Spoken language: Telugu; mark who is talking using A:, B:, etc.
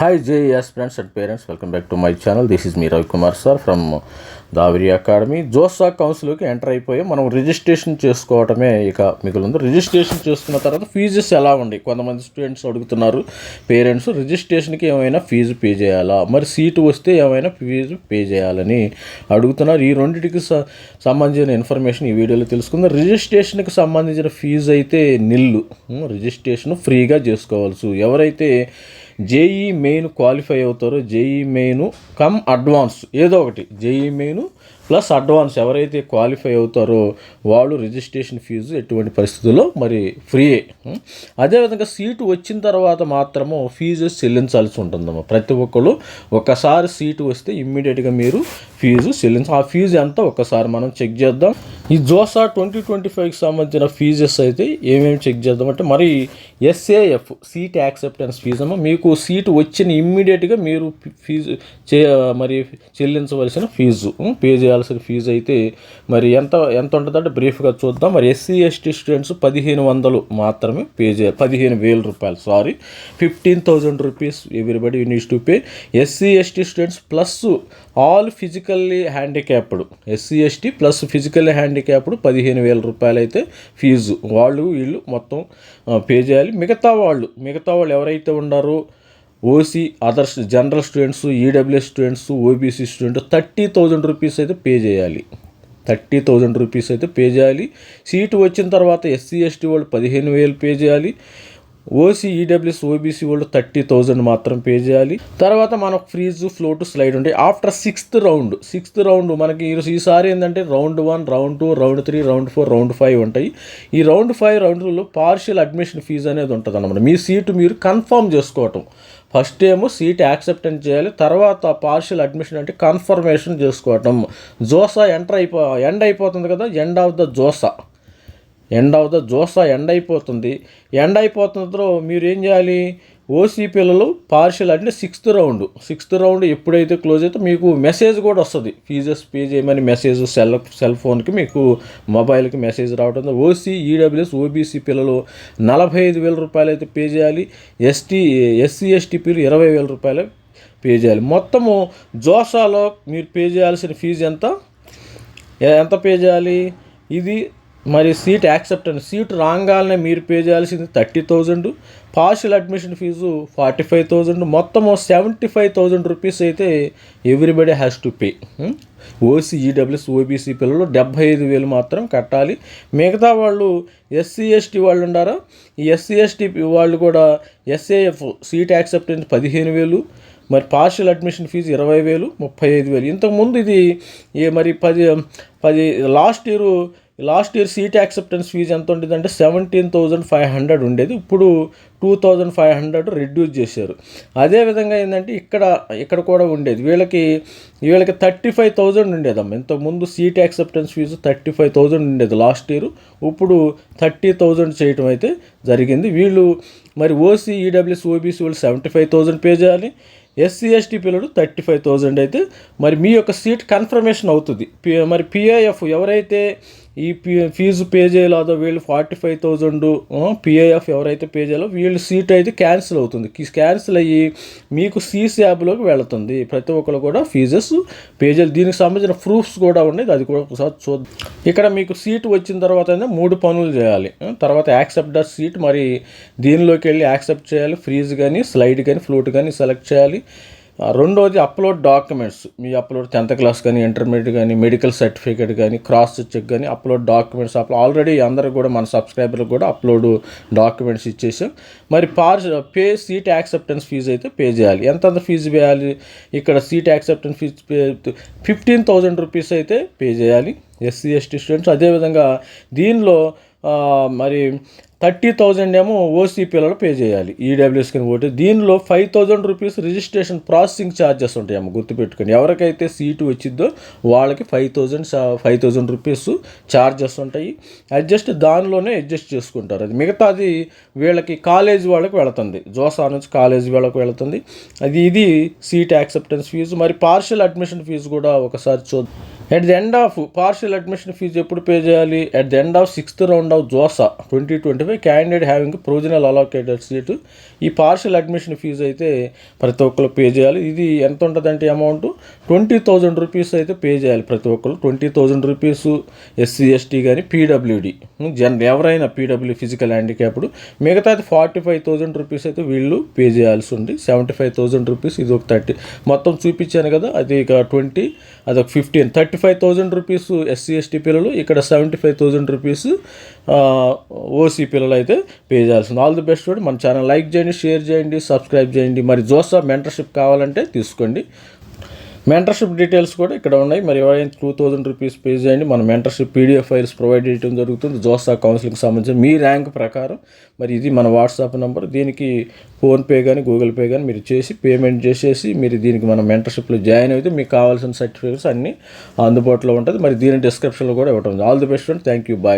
A: Hi JS friends and parents welcome back to my channel this is me Ravikumar sir from Daviri academy JoSAA కౌన్సిల్కి enter అయిపోయి మనం రిజిస్ట్రేషన్ చేసుకోవటమే ఇక మిగులుంది. రిజిస్ట్రేషన్ చేసుకున్న తర్వాత ఫీజెస్ ఎలా ఉంది కొంతమంది స్టూడెంట్స్ అడుగుతున్నారు పేరెంట్స్ రిజిస్ట్రేషన్కి ఏమైనా ఫీజు పే చేయాలా? మరి సీటు వస్తే ఏమైనా ఫీజు పే చేయాలని అడుగుతున్నారు. ఈ రెండింటికి సంబంధించిన ఇన్ఫర్మేషన్ ఈ వీడియోలో తెలుసుకుందాం. రిజిస్ట్రేషన్కి సంబంధించిన ఫీజు అయితే నిల్లు. Hmm, రిజిస్ట్రేషన్ ఫ్రీగా చేసుకోవాల్సు. ఎవరైతే జేఈ మెయిన్ క్వాలిఫై అవుతారో జేఈ మెయిన్ కమ్ అడ్వాన్స్ ఏదో ఒకటి జేఈ మెయిన్ ప్లస్ అడ్వాన్స్ ఎవరైతే క్వాలిఫై అవుతారో వాళ్ళు రిజిస్ట్రేషన్ ఫీజు ఎటువంటి పరిస్థితుల్లో మరి ఫ్రీయే. అదేవిధంగా సీటు వచ్చిన తర్వాత మాత్రము ఫీజు చెల్లించాల్సి ఉంటుందమ్మా. ప్రతి ఒక్కరు ఒకసారి సీటు వస్తే ఇమ్మీడియట్గా మీరు ఫీజు చెల్లించ ఆ ఫీజు ఎంత ఒక్కసారి మనం చెక్ చేద్దాం. ఈ జోసా ట్వంటీ ట్వంటీ ఫైవ్కి సంబంధించిన ఫీజెస్ అయితే ఏమేమి చెక్ చేద్దాం అంటే మరి ఎస్ఏఎఫ్ సీట్ యాక్సెప్టెన్స్ ఫీజు అమ్మ మీకు సీటు వచ్చిన ఇమ్మీడియట్గా మీరు ఫీజు చే మరి చెల్లించవలసిన ఫీజు పే చేయాలి చేయాల్సిన ఫీజు అయితే మరి ఎంత ఎంత ఉంటుందంటే బ్రీఫ్గా చూద్దాం. మరి ఎస్సీ ఎస్టీ స్టూడెంట్స్ పదిహేను వందలు మాత్రమే పే చేయాలి. పదిహేను వేల రూపాయలు sorry fifteen thousand rupees everybody needs to pay SC ST students plus all physically handicapped SC ST plus physically handicapped పదిహేను వేల రూపాయలు అయితే ఫీజు వాళ్ళు వీళ్ళు మొత్తం పే చేయాలి. మిగతా వాళ్ళు మిగతా వాళ్ళు ఎవరైతే ఉన్నారో OC others general students EWS students OBC student thirty thousand rupees అయితే పే చేయాలి. థర్టీ థౌజండ్ రూపీస్ అయితే పే చేయాలి. సీటు వచ్చిన తర్వాత ఎస్సీ ఎస్టీ వాళ్ళు పదిహేను వేలు పే చేయాలి. ఓసీ ఈడబ్ల్యూఎస్ ఓబీసీ వాళ్ళు థర్టీ థౌజండ్ మాత్రం పే చేయాలి. తర్వాత మనకు ఫ్రీజ్ ఫ్లోట్ స్లైడ్ ఉంటాయి. After sixth round sixth round మనకి ఈ- ఈసారి ఏంటంటే round one round two round three round four round five ఉంటాయి. ఈ రౌండ్ ఫైవ్ రౌండ్లో పార్షియల్ అడ్మిషన్ ఫీజు అనేది ఉంటుంది అన్నమాట మీ సీటు మీరు కన్ఫర్మ్ చేసుకోవటం. ఫస్ట్ ఏమో సీట్ యాక్సెప్టెన్స్ చేయాలి తర్వాత పార్షియల్ అడ్మిషన్ అంటే కన్ఫర్మేషన్ చేసుకోవటం. జోసా ఎంటర్ అయిపో ఎండ్ అయిపోతుంది కదా end of the JoSAA. End of the JoSAA end అయిపోతుంది. ఎండ్ అయిపోతుందో మీరు ఏం చేయాలి? ఓసీ పిల్లలు పార్షియల్ అంటే సిక్స్త్ రౌండ్ సిక్స్త్ రౌండ్ ఎప్పుడైతే క్లోజ్ అయితే మీకు మెసేజ్ కూడా వస్తుంది. ఫీజెస్ పే చేయమని మెసేజ్ సెల్ సెల్ ఫోన్కి మీకు మొబైల్కి మెసేజ్ రావడం ఓసీ ఈడబ్ల్యూఎస్ ఓబీసీ పిల్లలు నలభై ఐదు వేల రూపాయలు అయితే పే చేయాలి. ఎస్టీ ఎస్సీ ఎస్టీ పిల్లలు ఇరవై వేల రూపాయలు పే చేయాలి. మొత్తము జోసాలో మీరు పే చేయాల్సిన ఫీజు ఎంత? ఎంత పే చేయాలి? ఇది మరి సీట్ యాక్సెప్ట్ అని. సీట్ రాగానే మీరు పే చేయాల్సింది thirty thousand. Partial admission fee forty five thousand. మొత్తము సెవెంటీ ఫైవ్ థౌజండ్ రూపీస్ అయితే everybody has to pay. OC EWS OBC పిల్లలు డెబ్బై ఐదు వేలు మాత్రం కట్టాలి. మిగతా వాళ్ళు ఎస్సీ ఎస్టీ వాళ్ళు ఉండారా? ఈ ఎస్సీ ఎస్టీ వాళ్ళు కూడా ఎస్ఏఎఫ్ సీట్ యాక్సెప్టెన్స్ పదిహేను వేలు. మరి పార్షియల్ అడ్మిషన్ ఫీజు ఇరవై వేలు ముప్పై ఐదు వేలు. ఇంతకుముందు ఇది ఏ మరి పది పది last year last year seat acceptance fee ఎంత ఉండేది అంటే సెవెంటీన్ థౌజండ్ ఫైవ్ హండ్రెడ్ ఉండేది. ఇప్పుడు two thousand five hundred reduce చేశారు. అదేవిధంగా ఏంటంటే ఇక్కడ ఇక్కడ కూడా ఉండేది. వీళ్ళకి వీళ్ళకి థర్టీ ఫైవ్ థౌజండ్ ఉండేదమ్మ. ఇంతకుముందు seat acceptance fees thirty five thousand ఉండేది లాస్ట్ ఇయర్. ఇప్పుడు థర్టీ థౌజండ్ చేయటం అయితే జరిగింది. వీళ్ళు మరి ఓసీ ఈడబ్ల్యూఎస్ ఓబీసీ వాళ్ళు సెవెంటీ ఫైవ్ థౌజండ్ పే చేయాలి. ఎస్సీ ఎస్టీ పిల్లలు థర్టీ ఫైవ్ థౌజండ్ అయితే మరి మీ యొక్క సీట్ కన్ఫర్మేషన్ అవుతుంది. పి- మరి పిఐఎఫ్ ఎవరైతే ఈ పి ఫీజు పే చేయలేదో వీళ్ళు ఫార్టీ ఫైవ్ థౌజండ్ పిఐఎఫ్ ఎవరైతే పే చేయాలో వీళ్ళు సీట్ అయితే క్యాన్సిల్ అవుతుంది. క్యాన్సిల్ అయ్యి మీకు సీసీ యాప్లోకి వెళుతుంది. ప్రతి ఒక్కరు కూడా ఫీజెస్ పే చేయాలి. దీనికి సంబంధించిన ప్రూఫ్స్ కూడా ఉన్నాయి. అది కూడా ఒకసారి చూద్దాం. ఇక్కడ మీకు సీట్ వచ్చిన తర్వాత మూడు పనులు చేయాలి. తర్వాత యాక్సెప్ట్ సీట్. మరి దీనిలోకి వెళ్ళి యాక్సెప్ట్ చేయాలి. ఫ్రీజ్ కానీ స్లైడ్ కానీ ఫ్లూట్ కానీ సెలెక్ట్ చేయాలి. రెండోది అప్లోడ్ డాక్యుమెంట్స్ మీ అప్లోడ్ టెన్త్ క్లాస్ కానీ ఇంటర్మీడియట్ కానీ మెడికల్ సర్టిఫికేట్ కానీ క్రాస్ చెక్ కానీ అప్లోడ్ డాక్యుమెంట్స్ అప్లో ఆల్రెడీ అందరూ కూడా మన సబ్స్క్రైబర్లకు కూడా అప్లోడ్ డాక్యుమెంట్స్ ఇచ్చేసాం. మరి పార్ పే సీట్ యాక్సెప్టెన్స్ ఫీజు అయితే పే చేయాలి. ఎంత ఫీజు వేయాలి? ఇక్కడ seat acceptance fee pay fifteen thousand rupees అయితే పే చేయాలి. ఎస్సీ ఎస్టీ స్టూడెంట్స్ అదేవిధంగా దీనిలో మరి థర్టీ థౌజండ్ ఏమో ఓసీపీలలో పే చేయాలి ఈడబ్ల్యూఎస్ కింద ఓటు. దీనిలో five thousand rupees registration processing charges ఉంటాయమ్మ గుర్తుపెట్టుకొని. ఎవరికైతే సీటు వచ్చిద్దో వాళ్ళకి five thousand five thousand rupees charges ఉంటాయి. అడ్జస్ట్ దానిలోనే అడ్జస్ట్ చేసుకుంటారు. అది మిగతాది వీళ్ళకి కాలేజ్ వాళ్ళకి వెళుతుంది. జోసా నుంచి కాలేజ్ వాళ్ళకి వెళుతుంది. అది ఇది సీట్ యాక్సెప్టెన్స్ ఫీజు. మరి పార్షియల్ అడ్మిషన్ ఫీజు కూడా ఒకసారి చూద్దాం at the end of partial admission fee ఎప్పుడు పే చేయాలి? At the end of sixth round of JoSAA twenty twenty five candidate having provisional allocated seat ఈ పార్షియల్ అడ్మిషన్ ఫీజు అయితే ప్రతి ఒక్కరు పే చేయాలి. ఇది ఎంత ఉంటుందంటే అమౌంట్ ట్వంటీ థౌజండ్ రూపీస్ అయితే పే చేయాలి ప్రతి ఒక్కరు twenty thousand rupees SC ST కానీ పీడబ్ల్యూడి జన్ ఎవరైనా పీడబ్ల్యూ ఫిజికల్ హ్యాండిక్యాప్డ్ మిగతాది ఫార్టీ ఫైవ్ థౌజండ్ రూపీస్ అయితే వీళ్ళు పే చేయాల్సి ఉంది. సెవెంటీ ఫైవ్ థౌజండ్ రూపీస్ ఇది ఒక థర్టీ మొత్తం చూపించాను కదా అది ఇక ట్వంటీ అదొక fifteen thirty five thousand rupees SC ST పిల్లలు ఇక్కడ seventy five thousand rupees OC పిల్లలు అయితే పే చేయాల్సింది ఆల్ ది బెస్ట్ మన ఛానల్ లైక్ చేయండి షేర్ చేయండి సబ్స్క్రైబ్ చేయండి. మరి జోసా మెంటర్షిప్ కావాలంటే తీసుకోండి. మెంటర్షిప్ డీటెయిల్స్ కూడా ఇక్కడ ఉన్నాయి. మరి ఎవరైనా టూ థౌజండ్ రూపీస్ పే చేయండి. మన మెంటర్షిప్ పీడిఎఫ్ ఫైల్స్ ప్రొవైడ్ చేయడం జరుగుతుంది. జోసా కౌన్సిలింగ్ సంబంధించి మీ ర్యాంక్ ప్రకారం మరి ఇది మన వాట్సాప్ నెంబర్ దీనికి ఫోన్పే కానీ గూగుల్ పే కానీ మీరు చేసి పేమెంట్ చేసేసి మీరు దీనికి మన మెంటర్షిప్లో జాయిన్ అయితే మీకు కావాల్సిన సర్టిఫికేట్స్ అన్నీ అందుబాటులో ఉంటుంది. మరి దీని డిస్క్రిప్షన్లో కూడా ఇవ్వటం all the best thank you bye